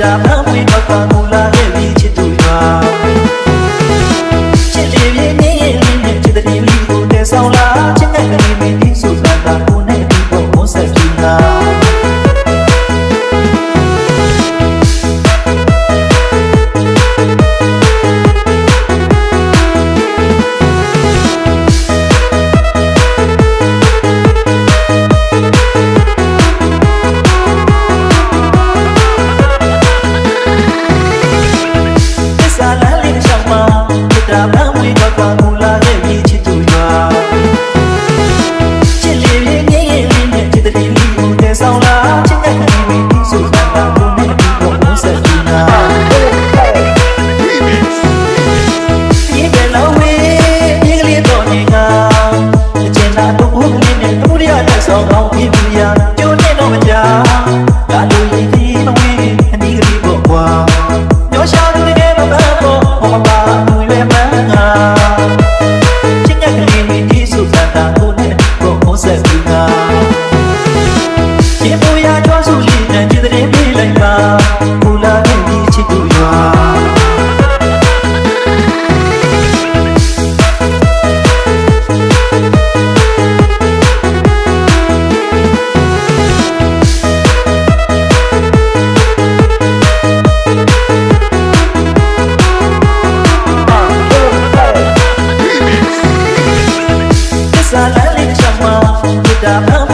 တာမှမွေးတော့ပါမူလာခဲ့ပြီးချစ်သူရွာချစ်တယ်ပြင်းနေရင်လည်းချစ်တဲ့လူကိုတည်ဆောင်လာ ဆောင်ကောင်းပြီးပြီယာကျိုးနေတော့မကြာဒါတို့ရည်ကြီးမဝင်အနီးကလေးပေါ့ကွာညောရှာသူတွေမပတ်ဖို့မမပါသူတွေမန်ငါချင်းရကလေးမိကြီးစုစတာကိုနဲ့ကိုကိုဆက်ပြီးငါ သ